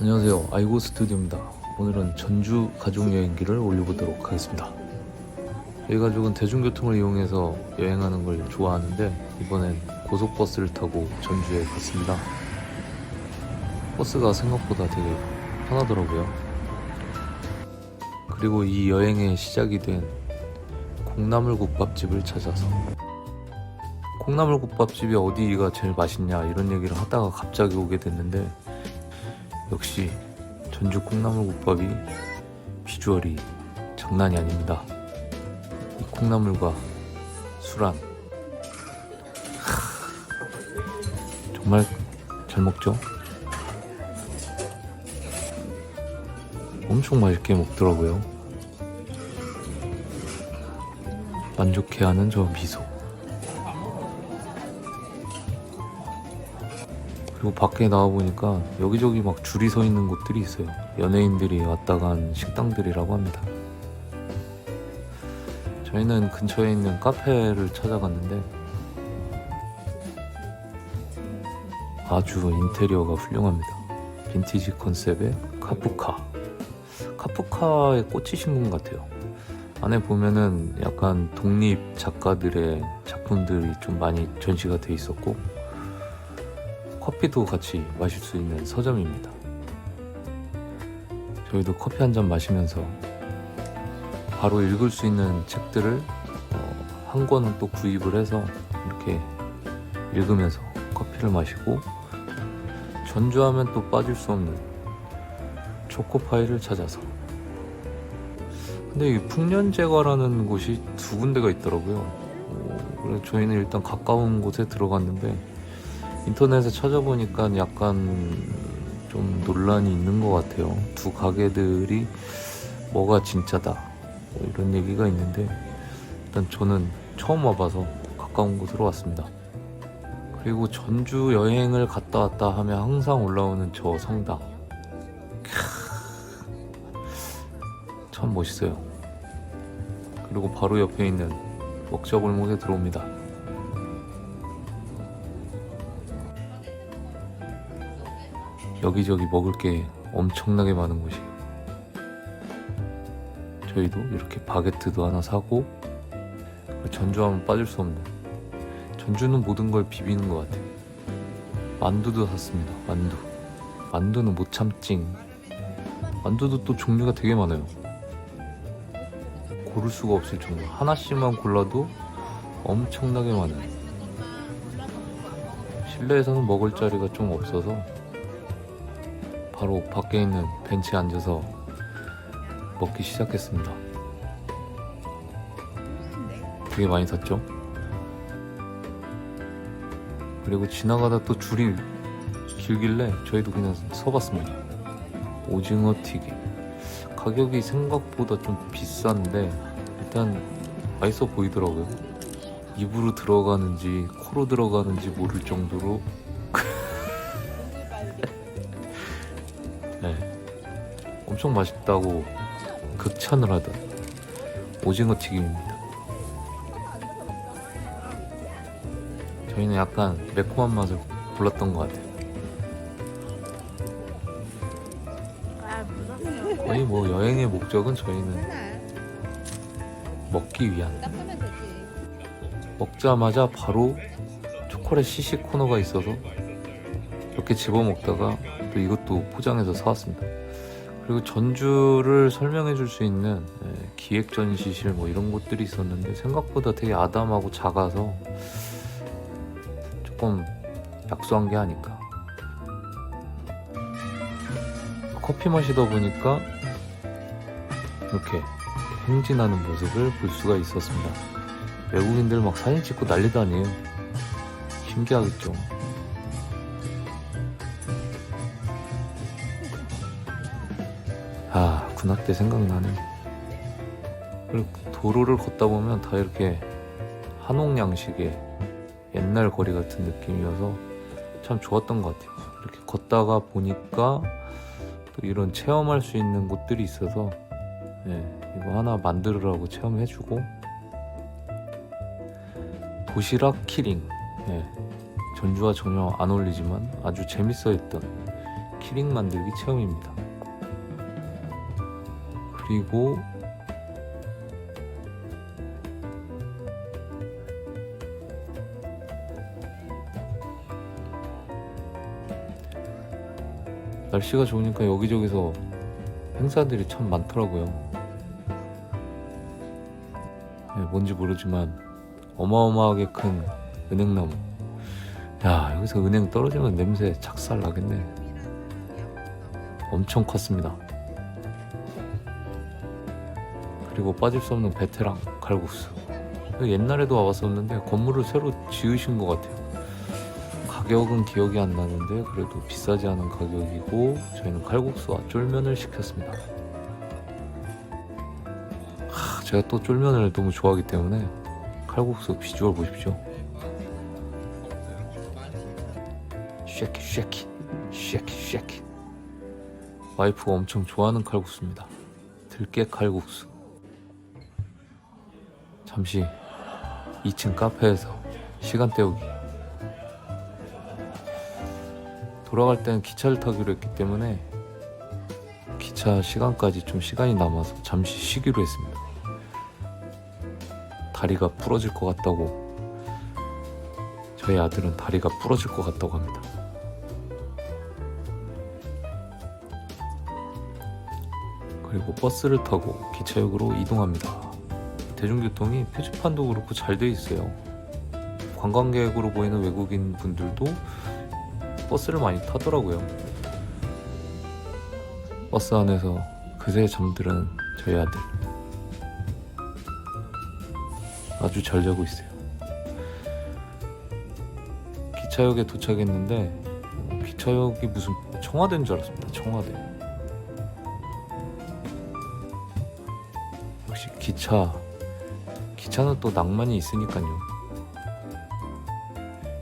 안녕하세요. 아이고 스튜디오입니다. 오늘은 전주 가족여행기를 올려보도록 하겠습니다. 저희 가족은 대중교통을 이용해서 여행하는 걸 좋아하는데 이번엔 고속버스를 타고 전주에 갔습니다. 버스가 생각보다 되게 편하더라고요. 그리고 이 여행의 시작이 된 콩나물국밥집을 찾아서. 콩나물국밥집이 어디가 제일 맛있냐 이런 얘기를 하다가 갑자기 오게 됐는데 역시 전주 콩나물국밥이 비주얼이 장난이 아닙니다. 이 콩나물과 술안 하, 정말 잘 먹죠? 엄청 맛있게 먹더라고요. 만족해하는 저 미소. 그리고 밖에 나와 보니까 여기저기 막 줄이 서 있는 곳들이 있어요. 연예인들이 왔다 간 식당들이라고 합니다. 저희는 근처에 있는 카페를 찾아갔는데 아주 인테리어가 훌륭합니다. 빈티지 컨셉의 카프카. 카프카에 꽂히신 분 같아요. 안에 보면은 약간 독립 작가들의 작품들이 좀 많이 전시가 돼 있었고 커피도 같이 마실 수 있는 서점입니다. 저희도 커피 한 잔 마시면서 바로 읽을 수 있는 책들을 어, 한 권은 또 구입을 해서 이렇게 읽으면서 커피를 마시고 전주하면 또 빠질 수 없는 초코파이를 찾아서 근데 이 풍년제과라는 곳이 두 군데가 있더라고요. 어, 그래서 저희는 일단 가까운 곳에 들어갔는데 인터넷에 찾아보니까 약간 좀 논란이 있는 것 같아요. 두 가게들이 뭐가 진짜다 뭐 이런 얘기가 있는데 일단 저는 처음 와봐서 가까운 곳으로 왔습니다. 그리고 전주 여행을 갔다 왔다 하면 항상 올라오는 저 성당 캬, 참 멋있어요. 그리고 바로 옆에 있는 먹자골목에 들어옵니다. 여기저기 먹을 게 엄청나게 많은 곳이에요. 저희도 이렇게 바게트도 하나 사고 전주 하면 빠질 수 없는 전주는 모든 걸 비비는 것 같아요. 만두도 샀습니다. 만두. 만두는 못 참찡. 만두도 또 종류가 되게 많아요. 고를 수가 없을 정도. 하나씩만 골라도 엄청나게 많아요. 실내에서는 먹을 자리가 좀 없어서 바로 밖에 있는 벤치에 앉아서 먹기 시작했습니다. 되게 많이 샀죠? 그리고 지나가다 또 줄이 길길래 저희도 그냥 서봤습니다. 오징어 튀김. 가격이 생각보다 좀 비싼데 일단 맛있어 보이더라고요. 입으로 들어가는지 코로 들어가는지 모를 정도로 엄청 맛있다고 극찬을 하던 오징어 튀김입니다. 저희는 약간 매콤한 맛을 골랐던 것 같아요. 거의 뭐 여행의 목적은 저희는 먹기 위한. 먹자마자 바로 초콜릿 시식 코너가 있어서 이렇게 집어 먹다가 또 이것도 포장해서 사왔습니다. 그리고 전주를 설명해 줄 수 있는 예, 기획 전시실 뭐 이런 곳들이 있었는데 생각보다 되게 아담하고 작아서 조금 약소한 게 아닐까. 커피 마시다 보니까 이렇게 행진하는 모습을 볼 수가 있었습니다. 외국인들 막 사진 찍고 난리도 아니에요. 신기하겠죠. 아, 군악 때 생각나네. 그리고 도로를 걷다 보면 다 이렇게 한옥 양식의 옛날 거리 같은 느낌이어서 참 좋았던 것 같아요. 이렇게 걷다가 보니까 또 이런 체험할 수 있는 곳들이 있어서 예, 이거 하나 만들으라고 체험해주고 도시락 키링 예, 전주와 전혀 안 어울리지만 아주 재밌어 했던 키링 만들기 체험입니다. 그리고 날씨가 좋으니까 여기저기서 행사들이 참 많더라고요. 네, 뭔지 모르지만 어마어마하게 큰 은행나무. 야 여기서 은행 떨어지면 냄새 착살 나겠네. 엄청 컸습니다. 그리고 빠질 수 없는 베테랑 칼국수. 옛날에도 와봤었는데 건물을 새로 지으신 것 같아요. 가격은 기억이 안 나는데 그래도 비싸지 않은 가격이고 저희는 칼국수와 쫄면을 시켰습니다. 하, 제가 또 쫄면을 너무 좋아하기 때문에 칼국수 비주얼 보십시오. 쉐키 쉐키 쉐키 쉐키 와이프가 엄청 좋아하는 칼국수입니다. 들깨 칼국수. 잠시 2층 카페에서 시간 때우기. 돌아갈 때는 기차를 타기로 했기 때문에 기차 시간까지 좀 시간이 남아서 잠시 쉬기로 했습니다. 다리가 부러질 것 같다고 저희 아들은 다리가 부러질 것 같다고 합니다. 그리고 버스를 타고 기차역으로 이동합니다. 대중교통이 표지판도 그렇고 잘 돼 있어요. 관광객으로 보이는 외국인 분들도 버스를 많이 타더라고요. 버스 안에서 그새 잠들은 저희 아들. 아주 잘 자고 있어요. 기차역에 도착했는데 어, 기차역이 무슨 청와대인 줄 알았습니다. 청와대. 역시 기차. 기차는 또 낭만이 있으니까요.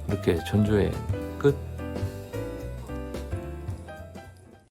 이렇게 끝.